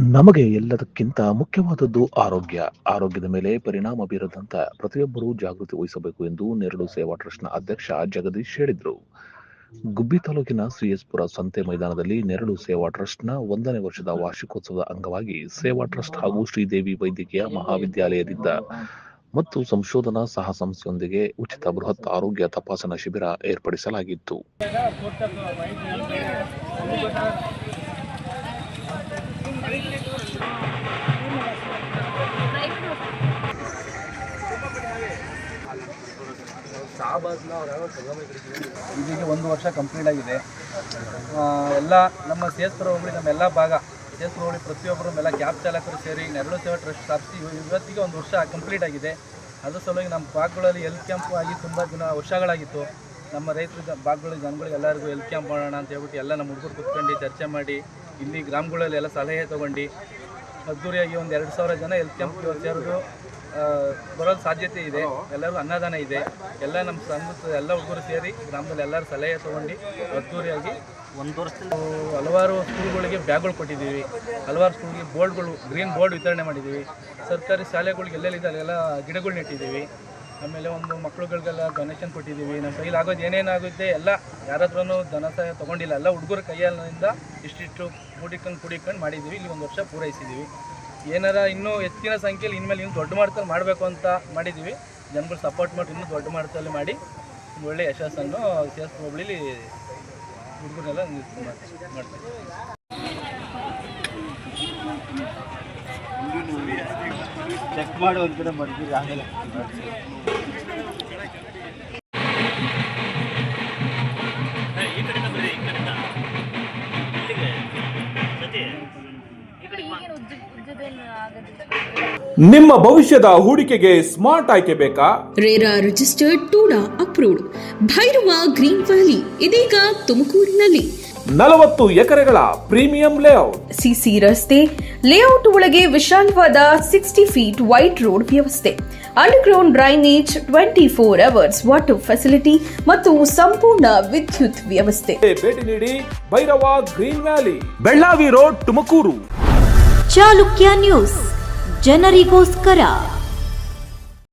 ನಮಗೆ ಎಲ್ಲದಕ್ಕಿಂತ ಮುಖ್ಯವಾದದ್ದು ಆರೋಗ್ಯ. ಆರೋಗ್ಯದ ಮೇಲೆ ಪರಿಣಾಮ ಬೀರದಂತ ಪ್ರತಿಯೊಬ್ಬರೂ ಜಾಗೃತಿ ವಹಿಸಬೇಕು ಎಂದು ನೆರಳು ಸೇವಾ ಟ್ರಸ್ಟ್ನ ಅಧ್ಯಕ್ಷ ಜಗದೀಶ್ ಹೇಳಿದರು. ಗುಬ್ಬಿ ತಾಲೂಕಿನ ಸಿಎಸ್ಪುರ ಸಂತೆ ಮೈದಾನದಲ್ಲಿ ನೆರಳು ಸೇವಾ ಟ್ರಸ್ಟ್ನ ಒಂದನೇ ವರ್ಷದ ವಾರ್ಷಿಕೋತ್ಸವದ ಅಂಗವಾಗಿ ಸೇವಾ ಟ್ರಸ್ಟ್ ಹಾಗೂ ಶ್ರೀದೇವಿ ವೈದ್ಯಕೀಯ ಮಹಾವಿದ್ಯಾಲಯದಿಂದ ಮತ್ತು ಸಂಶೋಧನಾ ಸಹ ಸಂಸ್ಥೆಯೊಂದಿಗೆ ಉಚಿತ ಬೃಹತ್ ಆರೋಗ್ಯ ತಪಾಸಣಾ ಶಿಬಿರ ಏರ್ಪಡಿಸಲಾಗಿತ್ತು. ಇದೀಗ ಒಂದು ವರ್ಷ ಕಂಪ್ಲೀಟ್ ಆಗಿದೆ. ಎಲ್ಲ ನಮ್ಮ ಸೇಸ್ಪುರ ನಮ್ಮ ಎಲ್ಲ ಭಾಗ ಸೇಸ್ಪುರ ಹೋಬಳಿ ಪ್ರತಿಯೊಬ್ಬರು ಎಲ್ಲ ಕ್ಯಾಬ್ ಚಾಲಕರು ಸೇರಿ ನೆರಳು ಸೇವಾ ಟ್ರಸ್ಟ್ ಸ್ಥಾಪಿಸಿ ಇವ- ಇವತ್ತಿಗೆ ಒಂದು ವರ್ಷ ಕಂಪ್ಲೀಟ್ ಆಗಿದೆ. ಅದ್ರ ಸಲುವಾಗಿ ನಮ್ಮ ಭಾಗಗಳಲ್ಲಿ ಹೆಲ್ತ್ ಕ್ಯಾಂಪ್ ಆಗಿ ತುಂಬ ದಿನ ವರ್ಷಗಳಾಗಿತ್ತು. ನಮ್ಮ ರೈತರ ಭಾಗಗಳಿಗೆ ಭಾಗಗಳ ಜನಗಳಿಗೆ ಎಲ್ಲರಿಗೂ ಹೆಲ್ತ್ ಕ್ಯಾಂಪ್ ಮಾಡೋಣ ಅಂತ ಹೇಳ್ಬಿಟ್ಟು ಎಲ್ಲ ನಮ್ಮ ಹುಡುಗರು ಕುತ್ಕೊಂಡು ಚರ್ಚೆ ಮಾಡಿ ಇಲ್ಲಿ ಗ್ರಾಮಗಳಲ್ಲಿ ಎಲ್ಲ ಸಲಹೆ ತೊಗೊಂಡು ಅದ್ದೂರಿಯಾಗಿ ಒಂದು ಎರಡು ಸಾವಿರ ಜನ ಹೆಲ್ತ್ ಕ್ಯಾಂಪ್ ಸೇರೋದು ಆ, ಬರೋದು ಸಾಧ್ಯತೆ ಇದೆ. ಎಲ್ಲರೂ ಅನ್ನದಾನ ಇದೆ. ಎಲ್ಲ ನಮ್ಮ ಸಂಘ ಎಲ್ಲ ಹುಡುಗರು ಸೇರಿ ಗ್ರಾಮದಲ್ಲಿ ಎಲ್ಲರೂ ಸಲಹೆ ತೊಗೊಂಡು ಅದ್ದೂರಿಯಾಗಿ ಒಂದು ವರ್ಷದಲ್ಲಿ ಹಲವಾರು ಸ್ಕೂಲ್ಗಳಿಗೆ ಬ್ಯಾಗ್ಗಳು ಕೊಟ್ಟಿದ್ದೀವಿ. ಹಲವಾರು ಸ್ಕೂಲ್ಗೆ ಬೋರ್ಡ್ಗಳು, ಗ್ರೀನ್ ಬೋರ್ಡ್ ವಿತರಣೆ ಮಾಡಿದ್ದೀವಿ. ಸರ್ಕಾರಿ ಶಾಲೆಗಳಿಗೆ ಎಲ್ಲೆಲ್ಲಿದೆ ಅಲ್ಲೆಲ್ಲ ಗಿಡಗಳು ನೆಟ್ಟಿದ್ದೀವಿ ಆಮೇಲೆ ಒಂದು ಮಕ್ಕಳುಗಳಿಗೆಲ್ಲ ಡೊನೇಷನ್ ಕೊಟ್ಟಿದ್ದೀವಿ. ನಮ್ಮ ಕೈಲಿ ಆಗೋದು ಏನೇನಾಗುತ್ತೆ ಎಲ್ಲ ಯಾರ ಧನ ಸಹಾಯ ತೊಗೊಂಡಿಲ್ಲ. ಎಲ್ಲ ಹುಡುಗರ ಕೈಯಲ್ಲಿಂದ ಇಷ್ಟಿಷ್ಟು ಕೂಡಿಕೊಂಡು ಕೂಡಿಕೊಂಡು ಮಾಡಿದ್ದೀವಿ. ಇಲ್ಲಿ ಒಂದು ವರ್ಷ ಪೂರೈಸಿದ್ದೀವಿ. ಏನಾರ ಇನ್ನೂ ಹೆಚ್ಚಿನ ಸಂಖ್ಯೆಯಲ್ಲಿ ಇನ್ಮೇಲೆ ಇನ್ನೂ ದೊಡ್ಡ ಮಾಡ್ತಲ್ಲಿ ಮಾಡಬೇಕು ಅಂತ ಮಾಡಿದ್ದೀವಿ ಜನಗಳು ಸಪೋರ್ಟ್ ಮಾಡಿ ಇನ್ನೂ ದೊಡ್ಡ ಮಾಡ್ತಲ್ಲಿ ಮಾಡಿ. ಒಳ್ಳೆ ಯಶಸ್ಸನ್ನು ಸಿ ಎಸ್ ಹೋಬಳಿಲಿ ಹುಡುಗರೆಲ್ಲ ಮಾಡ್ತೀವಿ ಚೆಕ್ ಮಾಡಿ ಒಂದು ಕಡೆ ಮಾಡ್ತೀವಿ ಆಮೇಲೆ. ನಿಮ್ಮ ಭವಿಷ್ಯದ ಹೂಡಿಕೆಗೆ ಸ್ಮಾರ್ಟ್ ಆಯ್ಕೆ ಬೇಕಾ? RERA registered TUDA approved. Bhairava green valley ಇದೀಗ ತುಮಕೂರಿನಲ್ಲಿ. ನಲವತ್ತು ಎಕರೆಗಳ ಪ್ರೀಮಿಯಂ ಲೇಔಟ್. ಸಿಸಿ ರಸ್ತೆ ಲೇಔಟ್ ಒಳಗೆ ವಿಶಾಲವಾದ ಸಿಕ್ಸ್ಟಿ ಫೀಟ್ ವೈಟ್ ರೋಡ್ ವ್ಯವಸ್ಥೆ. Underground drainage twenty four hours water facility ಮತ್ತು ಸಂಪೂರ್ಣ ವಿದ್ಯುತ್ ವ್ಯವಸ್ಥೆ. ಭೇಟಿ ನೀಡಿ Bhairava green valley. Bellavi road Tumakuru. Chalukya news ಜನರಿಗೋಸ್ಕರ